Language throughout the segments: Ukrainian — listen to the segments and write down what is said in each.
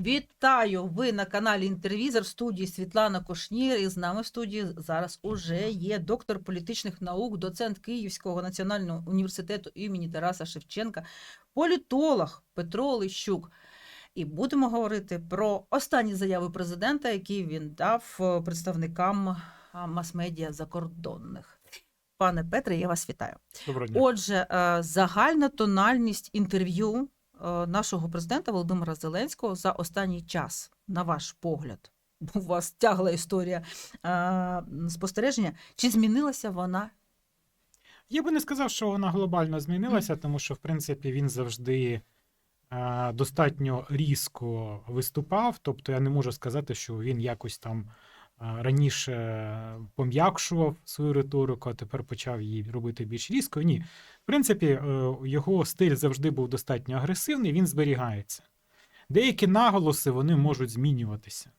Вітаю! Ви на каналі Інтервізор в студії Світлана Кошнір. І з нами в студії зараз уже є доктор політичних наук, доцент Київського національного університету імені Тараса Шевченка, політолог Петро Лищук. І будемо говорити про останні заяви президента, які він дав е, представникам мас-медіа закордонних. Пане Петре, я вас вітаю. Доброго дня. Отже, е, загальна тональність інтерв'ю е, нашого президента Володимира Зеленського за останній час, на ваш погляд, у вас тягла історія е, спостереження. Чи змінилася вона? Я би не сказав, що вона глобально змінилася, тому що, в принципі, він завжди е, достатньо різко виступав. Тобто я не можу сказати, що він якось там е, раніше пом'якшував свою риторику, а тепер почав її робити більш різко. Ні. В принципі, е, його стиль завжди був достатньо агресивний, він зберігається. Деякі наголоси вони можуть змінюватися.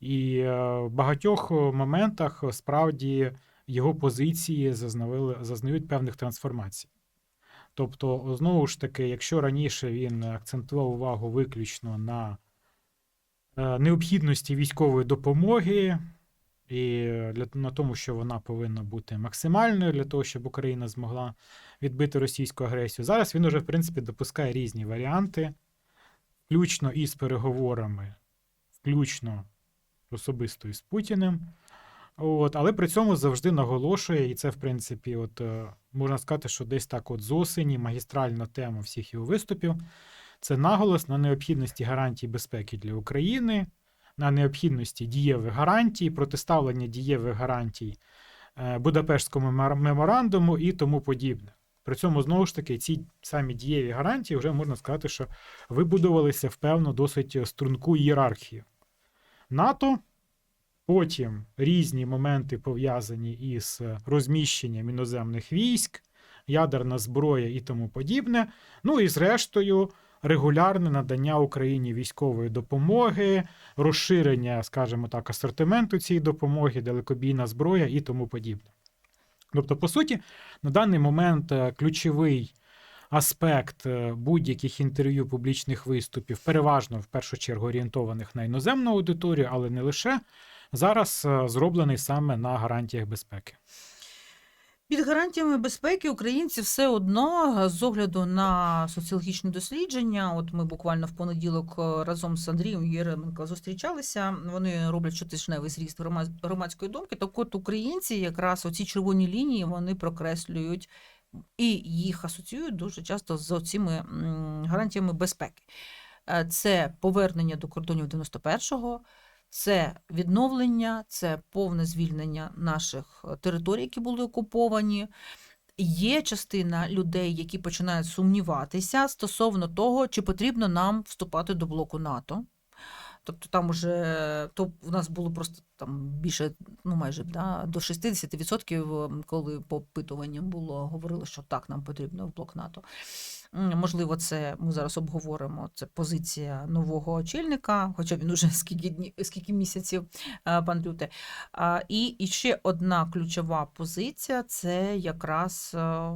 І е, в багатьох моментах е, справді його позиції зазнавили, зазнають певних трансформацій. Тобто, знову ж таки, якщо раніше він акцентував увагу виключно на е, необхідності військової допомоги і для, на тому, що вона повинна бути максимальною для того, щоб Україна змогла відбити російську агресію, зараз він уже, в принципі, допускає різні варіанти, включно із переговорами, включно особисто із Путіним. От, але при цьому завжди наголошує, і це, в принципі, от, е, можна сказати, що десь так от з осені магістральна тема всіх його виступів це наголос на необхідності гарантій безпеки для України, на необхідності дієвих гарантій, протиставлення дієвих гарантій е, Будапештському меморандуму і тому подібне. При цьому, знову ж таки, ці самі дієві гарантії вже можна сказати, що вибудувалися в певну досить струнку ієрархію. НАТО Потім різні моменти пов'язані із розміщенням іноземних військ, ядерна зброя і тому подібне. Ну і зрештою, регулярне надання Україні військової допомоги, розширення, скажімо так, асортименту цієї допомоги, далекобійна зброя і тому подібне. Тобто, по суті, на даний момент е, ключовий аспект е, будь-яких інтерв'ю публічних виступів, переважно в першу чергу орієнтованих на іноземну аудиторію, але не лише зараз е, зроблений саме на гарантіях безпеки. Під гарантіями безпеки українці все одно е, з огляду на соціологічні дослідження. От ми буквально в понеділок е, разом з Андрієм Єременко зустрічалися. Вони роблять щотижневий зріст громадської думки. Так от українці, якраз оці червоні лінії, вони прокреслюють і їх асоціюють дуже часто з цими гарантіями безпеки. Е, Це повернення до кордонів 91-го, це відновлення, це повне звільнення наших е, територій, які були окуповані. Є частина людей, які починають сумніватися стосовно того, чи потрібно нам вступати до блоку НАТО. Тобто там уже то в нас було просто там більше, ну майже да, до 60%, коли по опитуванням було, говорили, що так, нам потрібно в блок НАТО. Можливо, це ми зараз обговоримо. Це позиція нового очільника, хоча він уже скільки днів, скільки місяців, пан Люте. І, і ще одна ключова позиція це якраз е,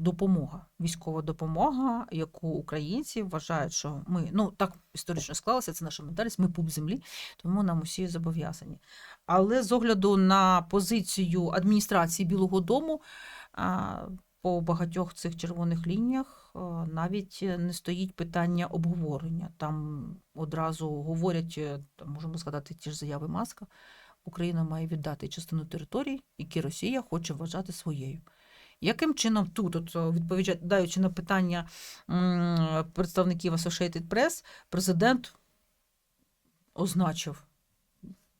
допомога, військова допомога, яку українці вважають, що ми ну так історично склалося, це наша ментальність, ми пуп землі, тому нам усі зобов'язані. Але з огляду на позицію адміністрації Білого Дому. По багатьох цих червоних лініях е, навіть не стоїть питання обговорення. Там одразу говорять, е, можемо згадати ті ж заяви Маска. Україна має віддати частину територій, які Росія хоче вважати своєю. Яким чином тут, от, е, відповідаючи на питання представників Associated Press, президент означив,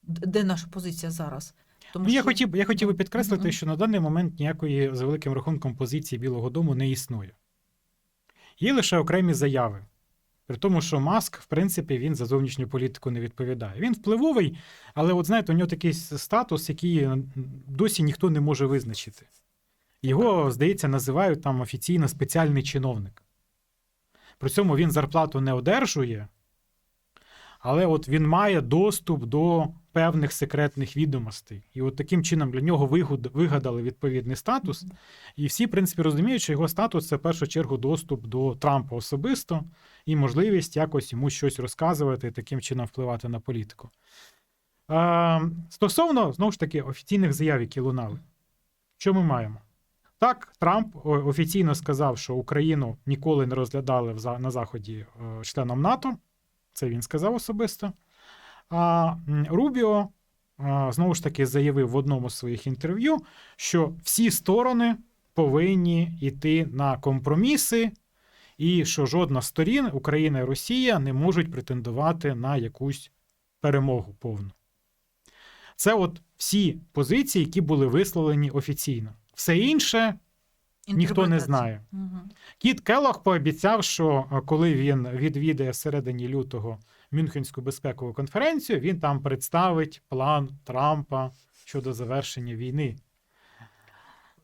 де наша позиція зараз? Тому Ну, я хотів, я хотів би підкреслити, Мгм. що на даний момент ніякої за великим рахунком позиції Білого Дому не існує. Є лише окремі заяви. При тому, що Маск, в принципі, він за зовнішню політику не відповідає. Він впливовий, але, от знаєте, у нього такий статус, який досі ніхто не може визначити. Його, здається, називають там офіційно спеціальний чиновник. При цьому він зарплату не одержує, але от він має доступ до певних секретних відомостей. І от таким чином для нього вигадали відповідний статус. І всі, в принципі, розуміють, що його статус це в першу чергу доступ до Трампа особисто і можливість якось йому щось розказувати і таким чином впливати на політику. Е, стосовно знову ж таки офіційних заяв, які лунали, що ми маємо? Так, Трамп офіційно сказав, що Україну ніколи не розглядали на Заході е, членом НАТО. Це він сказав особисто. А Рубіо знову ж таки заявив в одному з своїх інтерв'ю, що всі сторони повинні йти на компроміси, і що жодна з сторін, Україна і Росія, не можуть претендувати на якусь перемогу повну. Це от всі позиції, які були висловлені офіційно. Все інше ніхто не знає. Мгм. Кіт Келлог пообіцяв, що е, коли він відвідає всередині лютого Мюнхенську безпекову конференцію, він там представить план Трампа щодо завершення війни.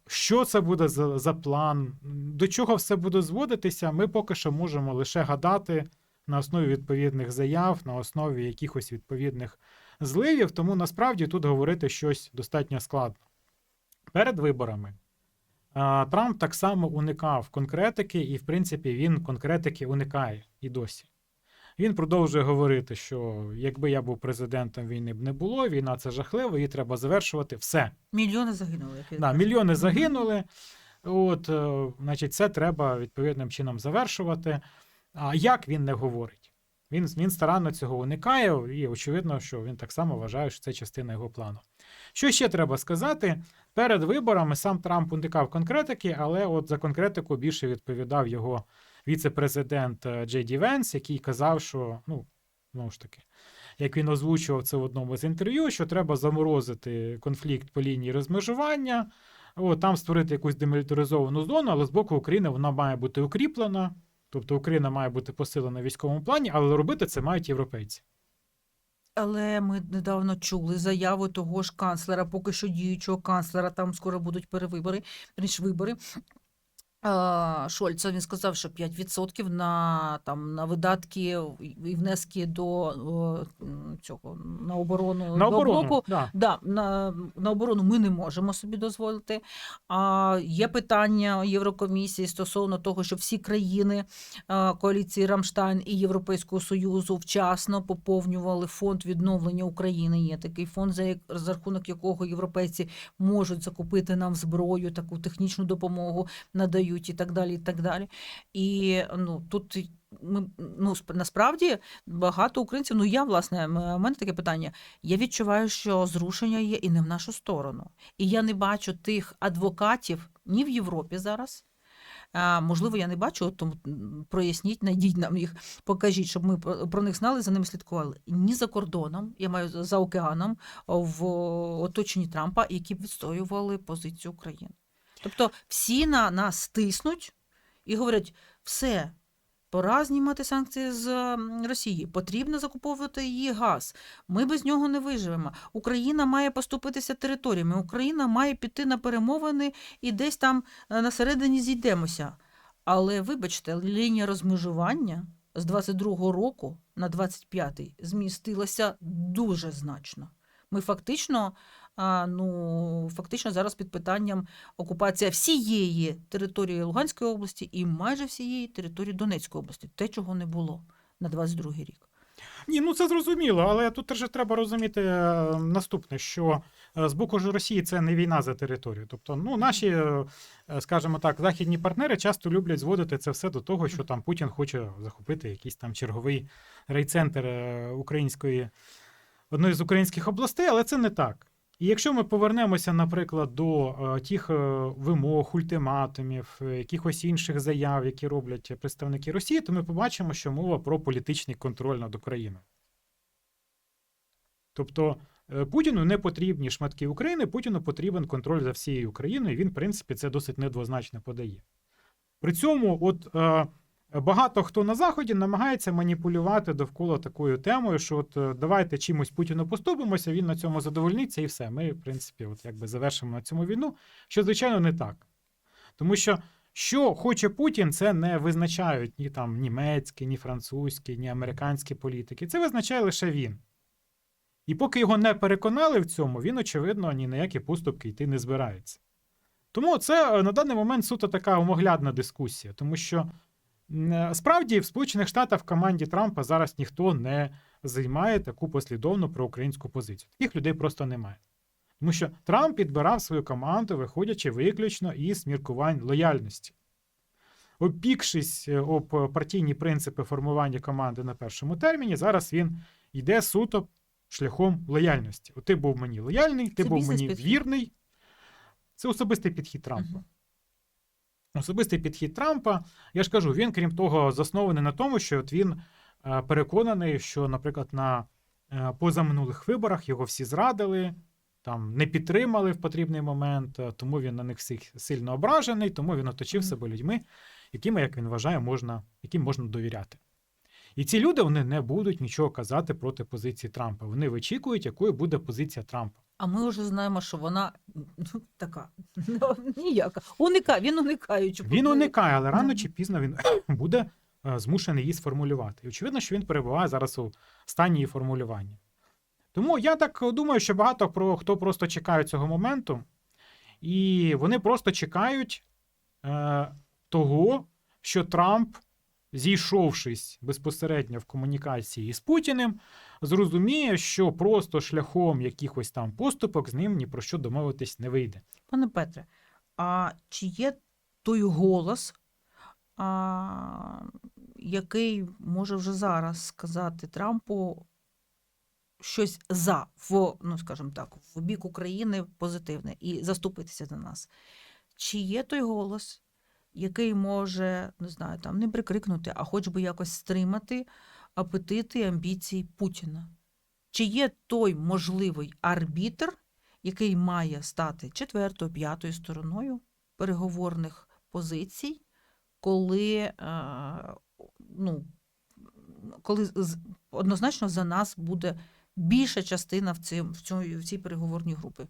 Що це буде за, за план? До чого все буде зводитися? Ми поки що можемо лише гадати на основі відповідних заяв, на основі якихось відповідних зливів. Тому насправді тут говорити щось достатньо складно. Перед виборами Трамп так само уникав конкретики, і, в принципі, він конкретики уникає і досі. Він продовжує говорити, що якби я був президентом, війни б не було, війна це жахливо, її треба завершувати. Все. Мільйони загинули. Да, мільйони загинули. От, е, значить, це треба відповідним чином завершувати. А як він не говорить? Він, він старанно цього уникає, і очевидно, що він так само вважає, що це частина його плану. Що ще треба сказати? Перед виборами сам Трамп уникав конкретики, але от за конкретику більше відповідав його віце-президент е, Джей Ді Венс, який казав, що ну, знову ж таки, як він озвучував це в одному з інтерв'ю, що треба заморозити конфлікт по лінії розмежування, от, там створити якусь демілітаризовану зону, але з боку України вона має бути укріплена. Тобто Україна має бути посилена в військовому плані, але робити це мають європейці. Але ми недавно чули заяву того ж канцлера, поки що діючого канцлера, там скоро будуть перевибори, вибори. Шольца він сказав, що 5% на там на видатки і внески до цього на оборону На до оборону. блоку Да. Да, на, на оборону ми не можемо собі дозволити. А є питання Єврокомісії стосовно того, що всі країни коаліції Рамштайн і Європейського Союзу вчасно поповнювали фонд відновлення України. Є такий фонд, за, за рахунок якого європейці можуть закупити нам зброю, таку технічну допомогу надають і так далі. І так далі. І ну тут. Ми ну сп- насправді багато українців. Ну я власне у мене таке питання. Я відчуваю, що зрушення є і не в нашу сторону. І я не бачу тих адвокатів ні в Європі зараз. Можливо, я не бачу, тому проясніть, найдіть нам їх, покажіть, щоб ми про них знали, за ними слідкували. Ні за кордоном, я маю за океаном, в оточенні Трампа, які б відстоювали позицію України. Тобто всі на нас тиснуть і говорять: все, пора знімати санкції з Росії, потрібно закуповувати її газ. Ми без нього не виживемо. Україна має поступитися територіями. Україна має піти на перемовини і десь там е, на середині зійдемося. Але вибачте, лінія розмежування з 22-го року на 25-й змістилася дуже значно. Ми фактично, ну, фактично зараз під питанням окупація всієї території Луганської області і майже всієї території Донецької області, те, чого не було на 22-й рік. Ні, ну це зрозуміло, але тут теж треба розуміти е, наступне, що е, з боку ж Росії це не війна за територію. Тобто, ну, наші, е, скажімо так, західні партнери часто люблять зводити це все до того, що там Путін хоче захопити якийсь там черговий райцентр української, одної з українських областей, але це не так. І якщо ми повернемося, наприклад, до е, тих е, вимог, ультиматумів, е, якихось інших заяв, які роблять представники Росії, то ми побачимо, що мова про політичний контроль над Україною. Тобто Путіну не потрібні шматки України, Путіну потрібен контроль за всією Україною, і він, в принципі, це досить недвозначно подає. При цьому, от багато хто на Заході намагається маніпулювати довкола такою темою, що от е, давайте чимось Путіну поступимося, він на цьому задовольниться, і все. Ми, в принципі, от якби завершимо на цьому війну, що, звичайно, не так. Тому що що хоче Путін, це не визначають ні там німецькі, ні французькі, ні американські політики. Це визначає лише він. І поки його не переконали в цьому, він, очевидно, ні на які поступки йти не збирається. Тому це е, на даний момент суто така умоглядна дискусія, тому що справді в Сполучених Штатах в команді Трампа зараз ніхто не займає таку послідовну проукраїнську позицію. Таких людей просто немає. Тому що Трамп підбирав свою команду, виходячи виключно із міркувань лояльності. Опікшись е, об партійні принципи формування команди на першому терміні, зараз він йде суто шляхом лояльності. От ти був мені лояльний, ти Це був мені бізнес-підхід. вірний. Це особистий підхід Трампа. Мгм. Особистий підхід Трампа, я ж кажу, він, крім того, заснований на тому, що от він е, переконаний, що, наприклад, на е, позаминулих виборах його всі зрадили, там не підтримали в потрібний момент, е, тому він на них всіх сильно ображений, тому він оточив себе людьми, якими, як він вважає, можна, яким можна довіряти. І ці люди вони не будуть нічого казати проти позиції Трампа. Вони вичікують, якою буде позиція Трампа. А ми вже знаємо, що вона ну, така ну, ніяка. Уника, він уникаючи. Він уникає, але рано чи пізно він буде е, змушений її сформулювати. І очевидно, що він перебуває зараз у стані її формулювання. Тому я так думаю, що багато про хто просто чекає цього моменту, і вони просто чекають е, того, що Трамп, зійшовшись безпосередньо в комунікації з Путіним, зрозуміє, що просто шляхом якихось там поступок з ним ні про що домовитись не вийде. Пане Петре, а чи є той голос, а, який може вже зараз сказати Трампу щось за, в, ну скажімо так, в бік України позитивне і заступитися за нас? Чи є той голос, який може, не знаю, там не прикрикнути, а хоч би якось стримати апетити і амбіції Путіна? Чи є той можливий арбітр, який має стати четвертою, п'ятою стороною переговорних позицій, коли, е, ну, коли однозначно за нас буде більша частина в, цьому, в цій переговорній групі.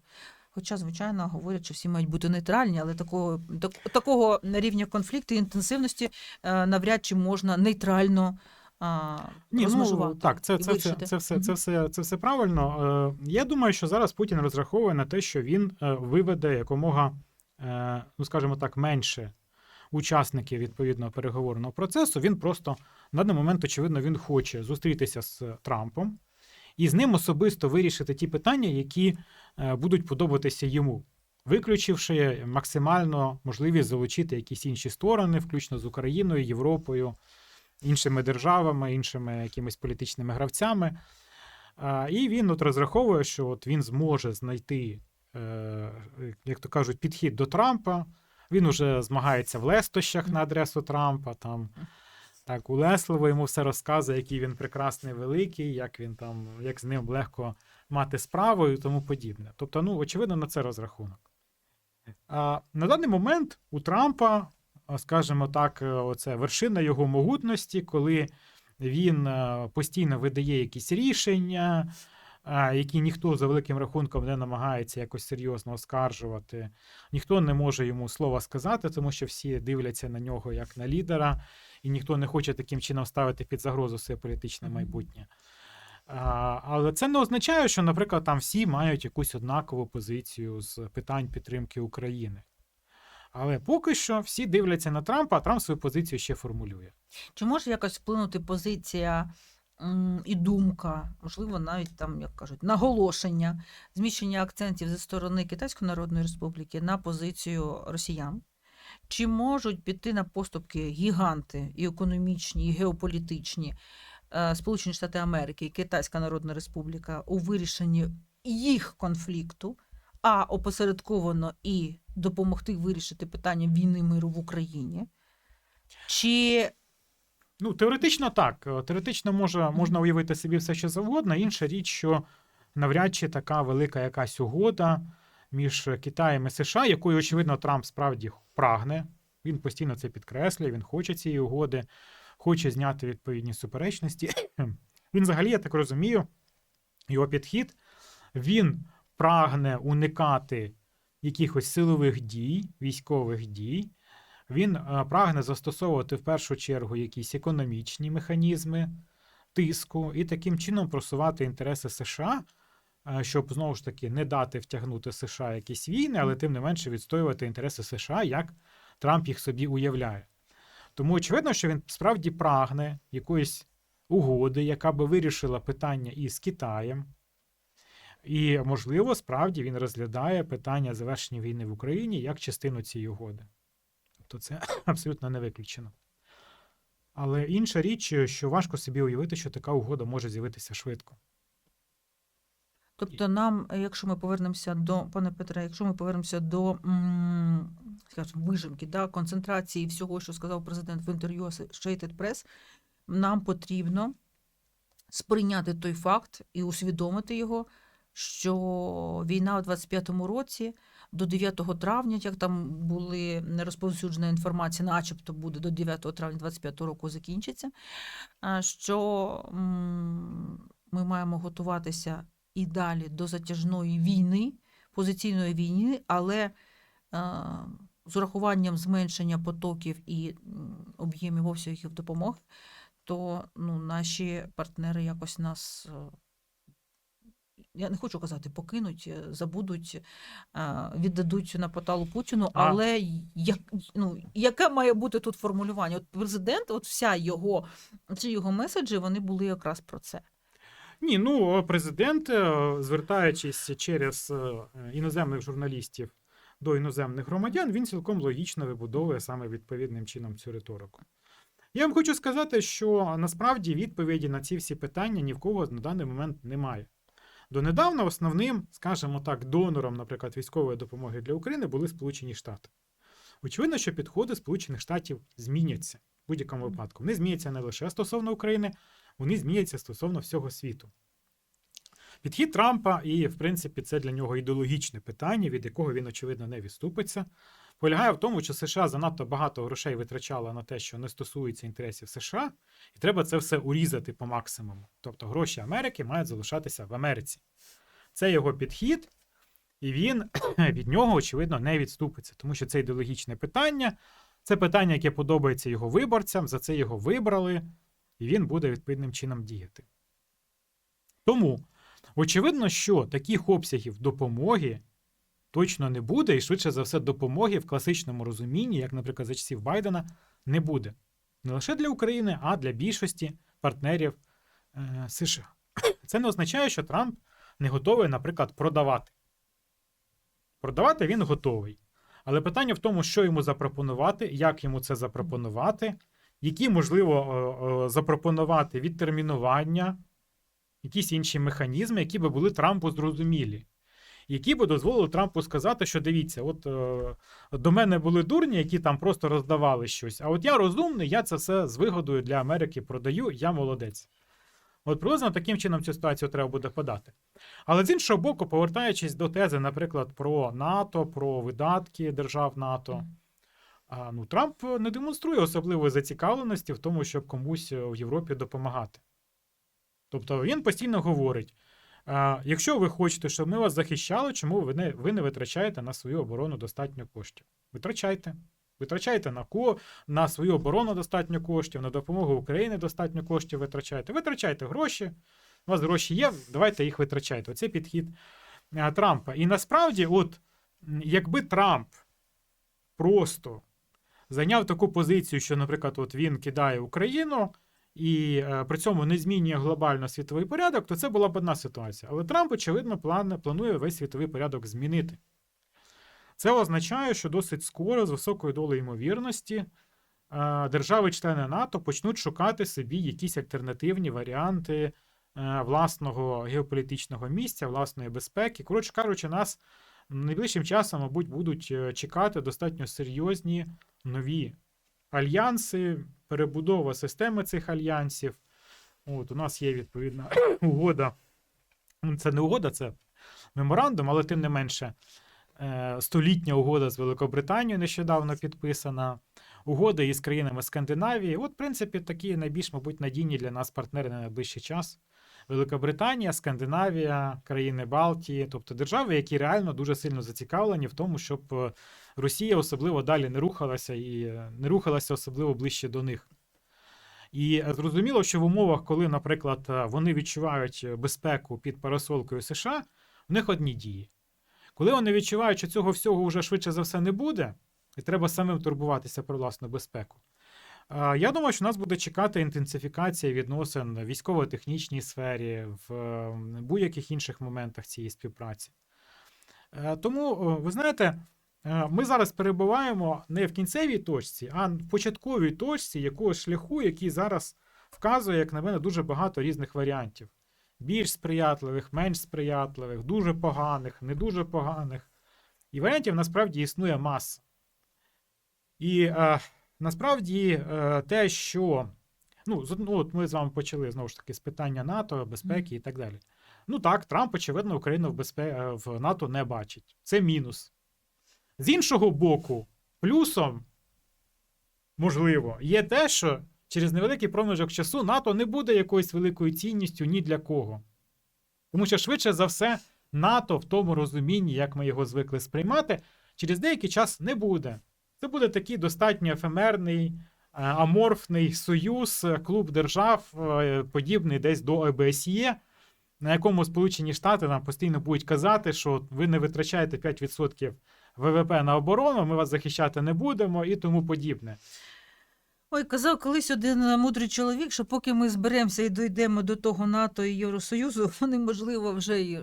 Хоча, звичайно, говорять, що всі мають бути нейтральні, але такого, так, такого рівня конфлікту і інтенсивності е, навряд чи можна нейтрально а, Ні, ну, так, це, це, це, це, все, це, все, це все правильно. Е, Я думаю, що зараз Путін розраховує на те, що він е, виведе якомога, е, ну скажімо так, менше учасників відповідного переговорного процесу. Він просто на даний момент, очевидно, він хоче зустрітися з Трампом і з ним особисто вирішити ті питання, які е, будуть подобатися йому. Виключивши максимально можливість залучити якісь інші сторони, включно з Україною, Європою, іншими державами, іншими якимись політичними гравцями. І він от розраховує, що от він зможе знайти, е, як то кажуть, підхід до Трампа. Він уже змагається в лестощах на адресу Трампа. Там, так, улесливо йому все розказує, який він прекрасний, великий, як він там, як з ним легко мати справу і тому подібне. Тобто, ну, очевидно, на це розрахунок. А, на даний момент у Трампа, скажімо так, е, оце вершина його могутності, коли він е, постійно видає якісь рішення, які ніхто за великим рахунком не намагається якось серйозно оскаржувати. Ніхто не може йому слова сказати, тому що всі дивляться на нього як на лідера, і ніхто не хоче таким чином ставити під загрозу своє політичне майбутнє. А, Але це не означає, що, наприклад, там всі мають якусь однакову позицію з питань підтримки України. Але поки що всі дивляться на Трампа, а Трамп свою позицію ще формулює. Чи може якось вплинути позиція і думка, можливо, навіть там, як кажуть, наголошення, зміщення акцентів зі сторони Китайської Народної Республіки на позицію росіян? Чи можуть піти на поступки гіганти і економічні, і геополітичні е, Сполучені Штати Америки і Китайська Народна Республіка у вирішенні їх конфлікту, а опосередковано і допомогти вирішити питання війни миру в Україні? Чи Ну, теоретично так. Е, Теоретично може, можна уявити собі все, що завгодно. Інша річ, що навряд чи така велика якась угода між Китаєм і США, якою, очевидно, Трамп справді прагне. Він постійно це підкреслює, він хоче цієї угоди, хоче зняти відповідні суперечності. Він, взагалі, я так розумію, його підхід, він прагне уникати якихось силових дій, військових дій. Він е, прагне застосовувати в першу чергу якісь економічні механізми тиску і таким чином просувати інтереси США, щоб знову ж таки не дати втягнути США якісь війни, але тим не менше відстоювати інтереси США, як Трамп їх собі уявляє. Тому очевидно, що він справді прагне якоїсь угоди, яка би вирішила питання із Китаєм. І, можливо, справді він розглядає питання завершення війни в Україні як частину цієї угоди. Тобто це абсолютно не виключено. Але інша річ, що важко собі уявити, що така угода може з'явитися швидко. Тобто, нам, е, якщо ми повернемося до пане Петре, якщо ми повернемося до скажімо, вижимки, да, концентрації всього, що сказав президент в інтерв'ю Associated Press, нам потрібно сприйняти той факт і усвідомити його, що війна у 25-му році до 9 травня, як там були не розповсюджена інформація, начебто буде до 9 травня 25 року закінчиться, що ми маємо готуватися і далі до затяжної війни, позиційної війни, але е, з урахуванням зменшення потоків і об'ємів обсягів допомоги, то ну, наші партнери якось нас. е, Я не хочу казати, покинуть, е, забудуть, віддадуть на поталу Путіну. А- Але як, ну, яке має бути тут формулювання? От президент, от вся його, ці його меседжі, вони були якраз про це. Ні, ну президент, е, звертаючись через е, іноземних журналістів до іноземних громадян, він цілком логічно вибудовує саме відповідним чином цю риторику. Я вам хочу сказати, що насправді відповіді на ці всі питання ні в кого на даний момент немає. Донедавна основним, скажімо так, донором, наприклад, військової допомоги для України були Сполучені Штати. Очевидно, що підходи Сполучених Штатів зміняться в будь-якому випадку. Вони зміняться не лише стосовно України, вони зміняться стосовно всього світу. Підхід Трампа, і, в принципі, це для нього ідеологічне питання, від якого він, очевидно, не відступиться, полягає в тому, що США занадто багато грошей витрачала на те, що не стосується інтересів США, і треба це все урізати по максимуму. Тобто гроші Америки мають залишатися в Америці. Це його підхід, і він від нього, очевидно, не відступиться, тому що це ідеологічне питання. Це питання, яке подобається його виборцям, за це його вибрали, і він буде відповідним чином діяти. Тому очевидно, що таких обсягів допомоги точно не буде, і швидше за все, допомоги в класичному розумінні, як, наприклад, за часів Байдена, не буде. Не лише для України, а для більшості партнерів е, США. Це не означає, що Трамп не готовий, наприклад, продавати. Продавати він готовий. Але питання в тому, що йому запропонувати, як йому це запропонувати, які можливо е, е, запропонувати відтермінування, якісь інші механізми, які би були Трампу зрозумілі, які би дозволили Трампу сказати, що дивіться, от е, до мене були дурні, які там просто роздавали щось. А от я розумний, я це все з вигодою для Америки продаю, я молодець. От приблизно таким чином цю ситуацію треба буде подати. Але з іншого боку, повертаючись до тези, наприклад, про НАТО, про видатки держав НАТО, а, ну, Трамп не демонструє особливої зацікавленості в тому, щоб комусь е, в Європі допомагати. Тобто він постійно говорить: якщо ви хочете, щоб ми вас захищали, чому ви не, ви не витрачаєте на свою оборону достатньо коштів? Витрачайте. Витрачайте на ко на свою оборону достатньо коштів, на допомогу Україні достатньо коштів витрачайте. Витрачайте гроші. У вас гроші є, давайте їх витрачайте. Оце підхід е, Трампа. І насправді, от якби Трамп просто зайняв таку позицію, що, наприклад, от він кидає Україну і е, при цьому не змінює глобально світовий порядок, то це була б одна ситуація. Але Трамп, очевидно, план, планує весь світовий порядок змінити. Це означає, що досить скоро, з високою долею ймовірності, е, держави-члени НАТО почнуть шукати собі якісь альтернативні варіанти е, власного геополітичного місця, власної безпеки. Коротше кажучи, нас найближчим часом, мабуть, будуть е, чекати достатньо серйозні нові альянси, перебудова системи цих альянсів. От, у нас є відповідна угода. Ну, Це не угода, це меморандум, але тим не менше. е, Столітня угода з Великобританією нещодавно підписана. Угода із країнами Скандинавії. От, в принципі, такі найбільш, мабуть, надійні для нас партнери на найближчий час. Великобританія, Скандинавія, країни Балтії, тобто держави, які реально дуже сильно зацікавлені в тому, щоб е, Росія особливо далі не рухалася і е, не рухалася особливо ближче до них. І зрозуміло, що в умовах, коли, наприклад, е, вони відчувають безпеку під парасолкою США, в них одні дії. Коли вони відчувають, що цього всього вже швидше за все не буде, і треба самим турбуватися про власну безпеку. Я думаю, що нас буде чекати інтенсифікація відносин в військово-технічній сфері, в будь-яких інших моментах цієї співпраці. Е, Тому, ви знаєте, е, ми зараз перебуваємо не в кінцевій точці, а в початковій точці якогось шляху, який зараз вказує, як на мене, дуже багато різних варіантів. Більш сприятливих, менш сприятливих, дуже поганих, не дуже поганих. І варіантів насправді існує маса. І е, насправді е, те, що. Ну, ну, от ми з вами почали знову ж таки з питання НАТО, безпеки і так далі. Ну так, Трамп, очевидно, Україну в, безпе... е, в НАТО не бачить. Це мінус. З іншого боку, плюсом, можливо, є те, що через невеликий проміжок часу НАТО не буде якоюсь великою цінністю ні для кого. Тому що швидше за все, НАТО в тому розумінні, як ми його звикли сприймати, через деякий час не буде. Це буде такий достатньо ефемерний, е, аморфний союз, е, клуб держав, е, подібний десь до ОБСЄ, на якому Сполучені Штати нам постійно будуть казати, що ви не витрачаєте 5% ВВП на оборону, ми вас захищати не будемо і тому подібне. Ой, казав колись один мудрий чоловік, що поки ми зберемося і дійдемо до того НАТО і Євросоюзу, вони, можливо, вже й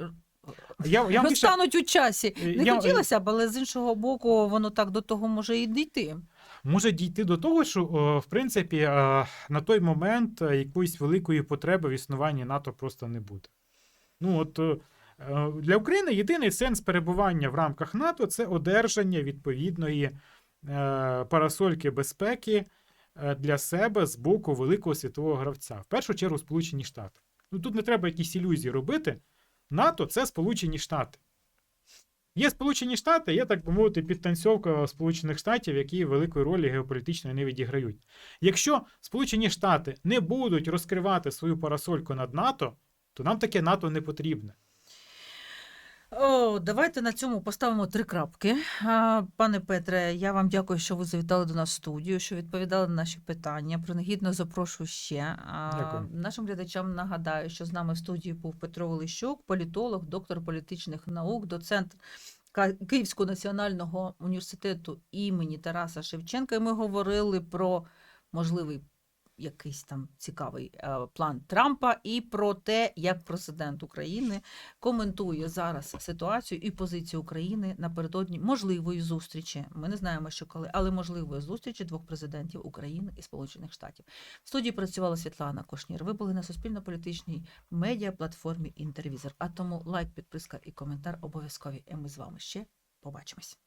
Я, я розтануть у часі. Не я- хотілося б, але з іншого боку, воно так до того може і дійти. може дійти до того, що в принципі на той момент е, якоїсь великої потреби в існуванні НАТО просто не буде. Ну от е, е, для України єдиний сенс перебування в рамках НАТО це одержання відповідної парасольки безпеки для себе з боку великого світового гравця. В першу чергу Сполучені Штати. Ну тут не треба якісь ілюзії робити. НАТО це Сполучені Штати. Є Сполучені Штати, є, так би мовити, підтанцьовка Сполучених Штатів, які великої ролі геополітичної не відіграють. Якщо Сполучені Штати не будуть розкривати свою парасольку над НАТО, то нам таке НАТО не потрібне. О, давайте на цьому поставимо три крапки. Пане Петре, я вам дякую, що ви завітали до нас в студію, що відповідали на наші питання. Принагідно запрошую ще. А, Дякую. Нашим глядачам нагадаю, що з нами в студії був Петро Олещук, політолог, доктор політичних наук, доцент Київського національного університету імені Тараса Шевченка. І ми говорили про можливий якийсь там цікавий е, план Трампа і про те, як президент України коментує зараз ситуацію і позицію України напередодні можливої зустрічі. Ми не знаємо, що коли, але можливої зустрічі двох президентів України і Сполучених Штатів. В студії працювала Світлана Кошнір. Ви були на суспільно-політичній медіа платформі Інтервізор. А тому лайк, підписка і коментар обов'язкові. І ми з вами ще побачимось.